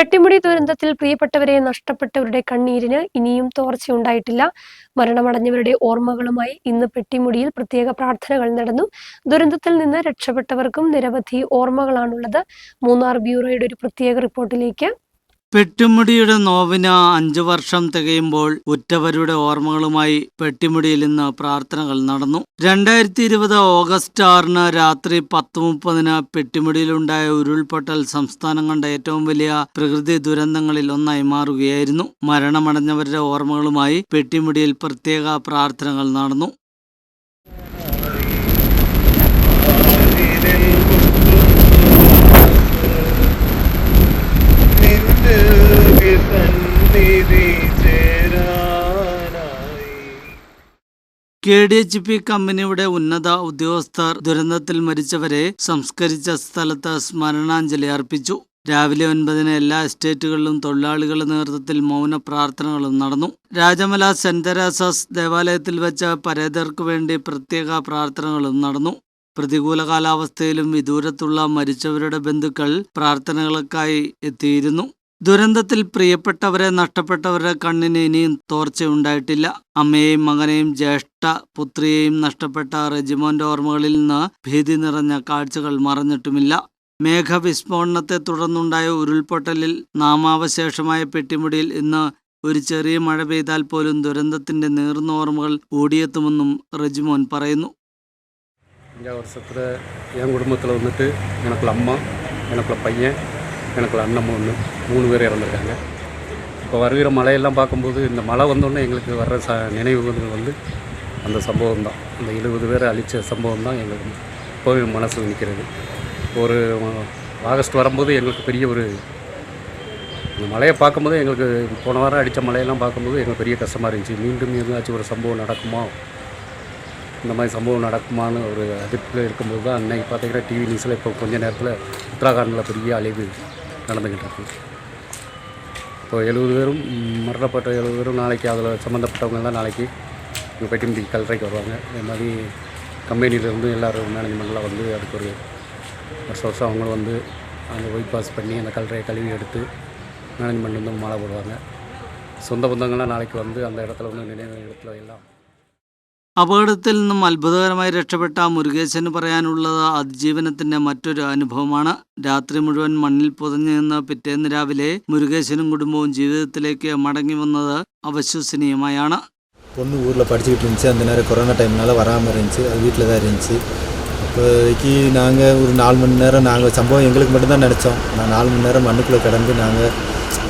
പെട്ടിമുടി ദുരന്തത്തിൽ പ്രിയപ്പെട്ടവരെ നഷ്ടപ്പെട്ടവരുടെ കണ്ണീരിന് ഇനിയും തോർച്ചയുണ്ടായിട്ടില്ല. മരണമടഞ്ഞവരുടെ ഓർമ്മകളുമായി ഇന്ന് പെട്ടിമുടിയിൽ പ്രത്യേക പ്രാർത്ഥനകൾ നടന്നു. ദുരന്തത്തിൽ നിന്ന് രക്ഷപ്പെട്ടവർക്കും നിരവധി ഓർമ്മകളാണുള്ളത്. മൂന്നാർ ബ്യൂറോയുടെ ഒരു പ്രത്യേക റിപ്പോർട്ടിലേക്ക് പെട്ടിമുടിയുടെ നോവിന് അഞ്ചു വർഷം തികയുമ്പോൾ ഉറ്റവരുടെ ഓർമ്മകളുമായി പെട്ടിമുടിയിൽ ഇന്ന് പ്രാർത്ഥനകൾ നടന്നു. രണ്ടായിരത്തി ഇരുപത് ഓഗസ്റ്റ് ആറിന് രാത്രി പത്ത് മുപ്പതിന് പെട്ടിമുടിയിലുണ്ടായ ഉരുൾപൊട്ടൽ സംസ്ഥാനം കണ്ട ഏറ്റവും വലിയ പ്രകൃതി ദുരന്തങ്ങളിൽ ഒന്നായി മാറുകയായിരുന്നു. മരണമടഞ്ഞവരുടെ ഓർമ്മകളുമായി പെട്ടിമുടിയിൽ പ്രത്യേക പ്രാർത്ഥനകൾ നടന്നു. കെ ഡി എച്ച് പി കമ്പനിയുടെ ഉന്നത ഉദ്യോഗസ്ഥർ ദുരന്തത്തിൽ മരിച്ചവരെ സംസ്കരിച്ച സ്ഥലത്ത് സ്മരണാഞ്ജലി അർപ്പിച്ചു. രാവിലെ ഒൻപതിന് എല്ലാ എസ്റ്റേറ്റുകളിലും തൊഴിലാളികളുടെ നേതൃത്വത്തിൽ മൗന പ്രാർത്ഥനകളും നടന്നു. രാജമല സെന്റ് തെരേസസ് ദേവാലയത്തിൽ വെച്ച് പരേതർക്ക് വേണ്ടി പ്രത്യേക പ്രാർത്ഥനകളും നടന്നു. പ്രതികൂല കാലാവസ്ഥയിലും വിദൂരത്തുള്ള മരിച്ചവരുടെ ബന്ധുക്കൾ പ്രാർത്ഥനകൾക്കായി എത്തിയിരുന്നു. ദുരന്തത്തിൽ പ്രിയപ്പെട്ടവരെ നഷ്ടപ്പെട്ടവരുടെ കണ്ണിന് ഇനിയും തോർച്ചയുണ്ടായിട്ടില്ല. അമ്മയെയും മകനെയും ജ്യേഷ്ഠ പുത്രിയെയും നഷ്ടപ്പെട്ട റെജിമോന്റെ ഓർമ്മകളിൽ നിന്ന് ഭീതി നിറഞ്ഞ കാഴ്ചകൾ മറഞ്ഞിട്ടുമില്ല മേഘവിസ്ഫോടനത്തെ തുടർന്നുണ്ടായ ഉരുൾപൊട്ടലിൽ നാമാവശേഷമായ പെട്ടിമുടിയിൽ ഇന്ന് ഒരു ചെറിയ മഴ പെയ്താൽ പോലും ദുരന്തത്തിന്റെ നേർന്ന ഓർമ്മകൾ ഓടിയെത്തുമെന്നും റെജിമോൻ പറയുന്നു. വർഷത്തിൽ ഞാൻ കുടുംബത്തിൽ വന്നിട്ട് എനിക്കുള്ള അമ്മ എനിക്കുള്ള പയ്യൻ எனக்கு ஒரு அண்ணன் ஒன்று மூணு பேர் இறந்துருக்காங்க. இப்போ வருகிற மழையெல்லாம் பார்க்கும்போது இந்த மழை வந்தோடனே எங்களுக்கு வர்ற ச நினைவுகள் வந்து அந்த சம்பவம் தான் அந்த எழுபது பேரை அழித்த சம்பவம் தான் எங்களுக்கு இப்போவும் மனசு நிற்கிறது. ஒரு ஆகஸ்ட் வரும்போது எங்களுக்கு பெரிய ஒரு இந்த மழையை பார்க்கும்போது எங்களுக்கு போன வாரம் அடித்த மழையெல்லாம் பார்க்கும்போது எங்களுக்கு பெரிய கஷ்டமாக இருந்துச்சு. மீண்டும் எதாச்சும் ஒரு சம்பவம் நடக்குமா? இந்த மாதிரி சம்பவம் நடக்குமான்னு ஒரு அதிர்ச்சியில் இருக்கும்போது தான் அன்னைக்கு பார்த்தீங்கன்னா டிவி நியூஸில் இப்போ கொஞ்ச நேரத்தில் உத்தராகண்டில் பெரிய அழிவு நடந்துக்கிட்டு இருக்கு இப்போ எழுபது பேரும் மரணப்பட்ட எழுபது பேரும் நாளைக்கு அதில் சம்மந்தப்பட்டவங்க தான் நாளைக்கு இங்கே பெட்டிமுடி கல்லறைக்கு வருவாங்க. இந்த மாதிரி கம்பெனியிலேருந்து எல்லோரும் மேனேஜ்மெண்ட்லாம் வந்து அதுக்கு ஒரு வருஷம் வருஷம் அவங்களும் வந்து அந்த ஒயிட் பாஸ் பண்ணி அந்த கல்லறையை கழுவி எடுத்து மேனேஜ்மெண்ட் வந்து மாலை போடுவாங்க. சொந்த பந்தங்கள்லாம் நாளைக்கு வந்து அந்த இடத்துல வந்து நினைவு இடத்துல எல்லாம் അപകടത്തിൽ നിന്നും അത്ഭുതകരമായി രക്ഷപ്പെട്ട മുരുകേശന് പറയാനുള്ളത് അതിജീവനത്തിന്റെ മറ്റൊരു അനുഭവമാണ് രാത്രി മുഴുവൻ മണ്ണിൽ പുതഞ്ഞു നിന്ന് പിറ്റേന്ന് രാവിലെ മുരുകേശനും കുടുംബവും ജീവിതത്തിലേക്ക് മടങ്ങി വന്നത് അവിശ്വസനീയമായാണ് பொண்ணு ஊரில் படிச்சுக்கிட்டு இருந்துச்சு அந்த நேரம் கொரோனா டைம்னால வராமல் இருந்துச்சு அது வீட்டில் தான் இருந்துச்சு இப்போதைக்கு நாங்கள் ஒரு நாலு மணி நேரம் நாங்கள் சம்பவம் எங்களுக்கு மட்டும்தான் நினச்சோம் நான் நாலு மணி நேரம் மண்ணுக்குள்ளே கிடந்து நாங்கள்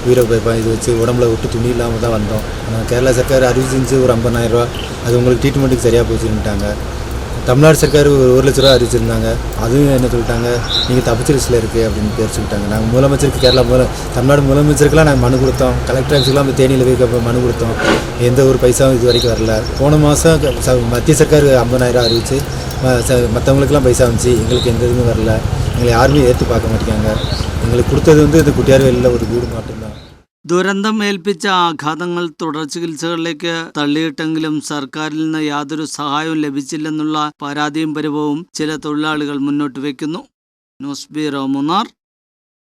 உயிரை பைப்பா இது வச்சு உடம்புல விட்டு துணி இல்லாமல் தான் வந்தோம். ஆனால் கேரளா சர்க்கார் அறிவிச்சிருந்துச்சு ஒரு ஐம்பதாயிரரூவா அது உங்களுக்கு ட்ரீட்மெண்ட்டுக்கு சரியாக போச்சுன்ட்டாங்க தமிழ்நாடு சர்க்கார் ஒரு ஒரு லட்ச ரூபா அறிவிச்சிருந்தாங்க. அதுவும் என்ன சொல்லிட்டாங்க? நீங்கள் தப்பிச்சு லிஸ்ட்டில் இருக்குது அப்படின்னு பேர் சொல்லிட்டாங்க. நாங்கள் முதலமைச்சருக்கு கேரளா முதல தமிழ்நாடு முதலமைச்சருக்குலாம் நாங்கள் மனு கொடுத்தோம். கலெக்டர் ஆஃபீஸ்க்குலாம் போய் தேனியில் போய் மனு கொடுத்தோம். எந்த ஒரு பைசாவும் இது வரைக்கும் வரல. போன மாதம் மத்திய சர்க்கார் ஐம்பதாயிரம் அறிவிச்சு மற்றவங்களுக்குலாம் பைசா வந்துச்சு. எங்களுக்கு எந்த இதுவும் வரல. எங்களை யாருமே ஏற்று பார்க்க மாட்டேங்காங்க எங்களுக்கு கொடுத்தது வந்து இந்த குட்டியார் வெளியில் ஒரு வீடு மட்டும்தான் ദുരന്തം ഏൽപ്പിച്ച ആഘാതങ്ങൾ തുടർ ചികിത്സകളിലേക്ക് തള്ളിയിട്ടെങ്കിലും സർക്കാരിൽ നിന്ന് യാതൊരു സഹായവും ലഭിച്ചില്ലെന്നുള്ള പരാതിയും പരിഭവവും ചില തൊഴിലാളികൾ മുന്നോട്ട് വയ്ക്കുന്നു ന്യൂസ് ബ്യൂറോ മൂന്നാർ